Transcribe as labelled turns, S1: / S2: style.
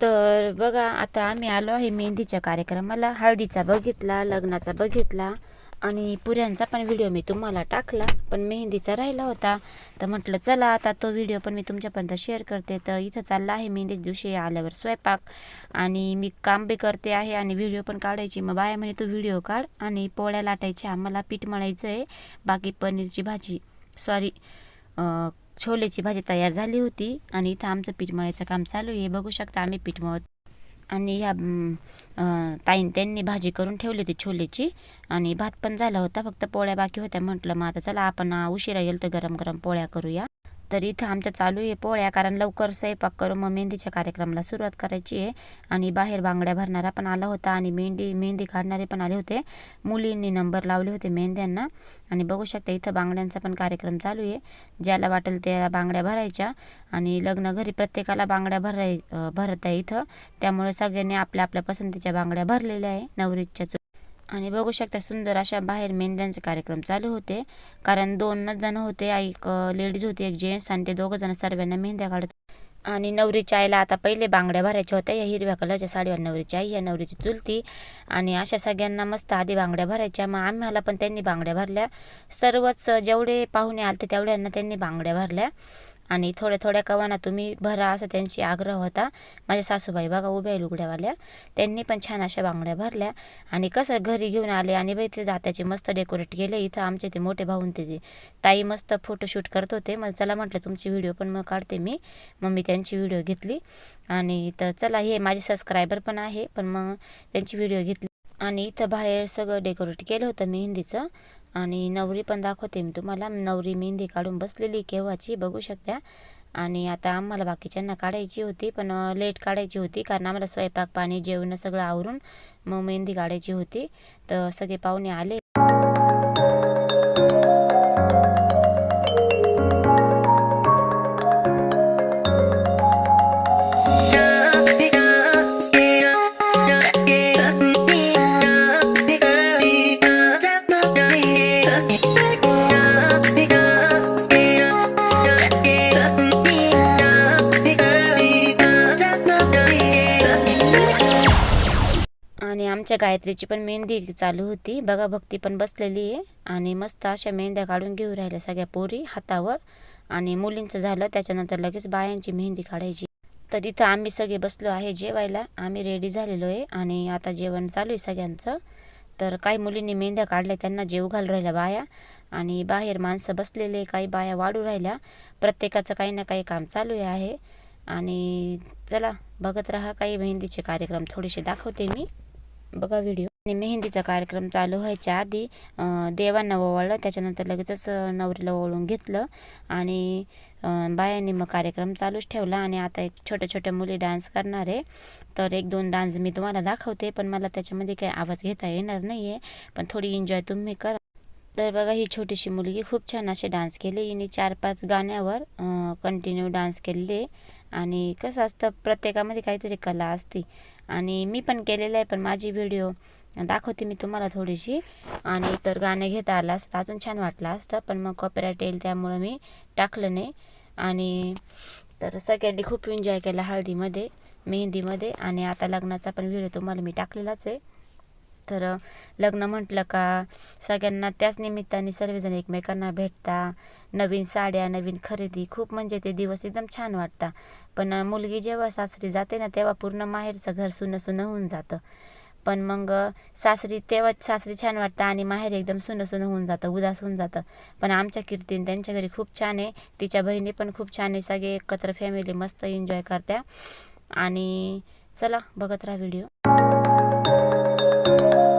S1: तर बघा आता आम्ही आलो आहे मेहंदीच्या कार्यक्रमाला. हळदीचा बघितला लग्नाचा बघितला आणि पुऱ्यांचा पण व्हिडिओ मी तुम्हाला टाकला पण मेहंदीचा राहिला होता. तर म्हटलं चला आता तो व्हिडिओ पण मी तुमच्यापर्यंत शेअर करते. तर इथं चालला आहे मेहंदी दिवशी आल्यावर स्वयंपाक आणि मी काम बी करते आहे आणि व्हिडिओ पण काढायची. मग बाया म्हणे तू व्हिडिओ काढ आणि पोळ्या लाटायच्या. आम्हाला पीठ मळायचं आहे बाकी पनीरची भाजी सॉरी छोलेची भाजी तयार झाली होती आणि इथं आमचं पीठ मळायचं काम चालू आहे. बघू शकता आम्ही पीठ मळत आणि ह्या ताईन त्यांनी भाजी करून ठेवली होती छोलेची आणि भात पण झाला होता. फक्त पोळ्या बाकी होत्या म्हटलं मग आता चला आपण उशिरा गेलो तर गरम गरम पोळ्या करूया. तर इथं आमच्या चालू आहे पोळ्या कारण लवकर स्वयंपाक करून मग मेहंदीच्या कार्यक्रमाला सुरुवात करायची आहे. आणि बाहेर बांगड्या भरणारा पण आला होता आणि मेहंदी मेहंदी काढणारे पण आले होते. मुलींनी नंबर लावले होते मेहंद्यांना. आणि बघू शकता इथं बांगड्यांचा पण कार्यक्रम चालू आहे. ज्याला वाटेल त्या बांगड्या भरायच्या. आणि लग्न घरी प्रत्येकाला बांगड्या भराय भरत आहे इथं. त्यामुळे सगळ्यांनी आपल्या आपल्या पसंतीच्या बांगड्या भरलेल्या आहे. नवरीच्या आणि बघू शकता सुंदर अशा बाहेर मेंद्यांचे कार्यक्रम चालू होते. कारण दोनच जण होते एक लेडीज होती एक जेंट्स आणि ते दोघं जण सर्वांना मेहंद्या काढत आणि नवरीच्या आईला आता पहिले बांगड्या भरायच्या होत्या या हिरव्या कलरच्या साडीवर नवरीची आई या नवरीची चुलती. आणि अशा सगळ्यांना मस्त आधी बांगड्या भरायच्या. मग आम्हाला पण त्यांनी बांगड्या भरल्या. सर्वच जेवढे पाहुणे आलते तेवढ्यांना त्यांनी बांगड्या भरल्या. आणि थोड्या थोड्या कवाना तुम्ही भरा असं त्यांची आग्रह होता. माझ्या सासूबाई बघा उभ्या आहे लुगड्यावाल्या. त्यांनी पण छान अशा बांगड्या भरल्या. आणि कसं घरी घेऊन आले आणि बाई ते जात्याचे मस्त डेकोरेट केले. इथं आमचे ते मोठे भाऊन ते ताई मस्त फोटोशूट करत होते. मग चला म्हटलं तुमची व्हिडिओ पण मग काढते मी. मग मी त्यांची व्हिडिओ घेतली. आणि तर चला हे माझे सबस्क्रायबर पण आहे. पण मग त्यांची व्हिडिओ घेतली. आणि इथं बाहेर सगळं डेकोरेट केलं होतं मेहंदीचं आणि नवरी पण दाखवते मी तुम्हाला. नवरी मेहंदी काढून बसलेली केव्हाची बघू शकता. आणि आता आम्हाला बाकीच्यांना काढायची होती पण लेट काढायची होती कारण आम्हाला स्वयंपाक पाणी जेवण सगळं आवरून मग मेहंदी काढायची होती. तर सगळे पाहुणे आले. आमच्या गायत्रीची पण मेहंदी चालू होती. बघा भक्ती पण बसलेली आहे. आणि मस्त अशा मेहंद्या काढून घेऊ राहिल्या सगळ्या पोरी हातावर. आणि मुलींचं झालं त्याच्यानंतर लगेच बायांची मेहंदी काढायची. तर इथं आम्ही सगळे बसलो आहे जेवायला. आम्ही रेडी झालेलो आहे. आणि आता जेवण चालू आहे सगळ्यांचं. तर काही मुलींनी मेहंद्या काढल्या त्यांना जेव घालू राहिल्या बाया. आणि बाहेर माणसं बसलेले काही बाया वाढू राहिल्या. प्रत्येकाचं काही ना काही काम चालू आहे. आणि चला बघत राहा काही मेहंदीचे कार्यक्रम थोडेसे दाखवते मी. बघा व्हिडिओ आणि मेहंदीचा कार्यक्रम चालू व्हायच्या आधी देवांना ओवाळलं त्याच्यानंतर लगेचच नवरीला ओवळून घेतलं आणि बायांनी मग कार्यक्रम चालूच ठेवला. आणि आता एक छोट्या छोट्या मुली डान्स करणार आहे. तर एक दोन डान्स मी तुम्हाला दाखवते पण मला त्याच्यामध्ये काही आवाज घेता येणार नाही आहे पण थोडी एन्जॉय तुम्ही करा. तर बघा ही छोटीशी मुलगी खूप छान असे डान्स केले. हिने चार पाच गाण्यावर कंटिन्यू डान्स केलेले आणि कसं असतं प्रत्येकामध्ये काहीतरी कला असते. आणि मी पण केलेलं आहे पण माझी व्हिडिओ दाखवते मी तुम्हाला थोडीशी. आणि तर गाणं घेता आलं असतं अजून छान वाटलं असतं पण मग कॉपीराईट येईल त्यामुळं मी टाकलं नाही. आणि तर सगळ्यांनी खूप एन्जॉय केला हळदीमध्ये मेहंदीमध्ये. आणि आता लग्नाचा पण व्हिडिओ तुम्हाला मी टाकलेलाच आहे. तर लग्न म्हटलं का सगळ्यांना त्याच निमित्ताने सर्वजण एकमेकांना भेटता. नवीन साड्या नवीन खरेदी खूप म्हणजे ते दिवस एकदम छान वाटता. पण मुलगी जेव्हा सासरी जाते ना तेव्हा पूर्ण माहेरचं घर सुनं सुनं होऊन जातं. पण मग सासरी तेव्हा सासरी छान वाटतं आणि माहेर एकदम सुनं सुनं होऊन जातं उदास होऊन जातं. पण आमच्या कीर्तीन त्यांच्या घरी खूप छान आहे. तिच्या बहिणी पण खूप छान आहे. सगळे एकत्र फॅमिली मस्त एन्जॉय करत्या. आणि चला बघत राहा व्हिडिओ Música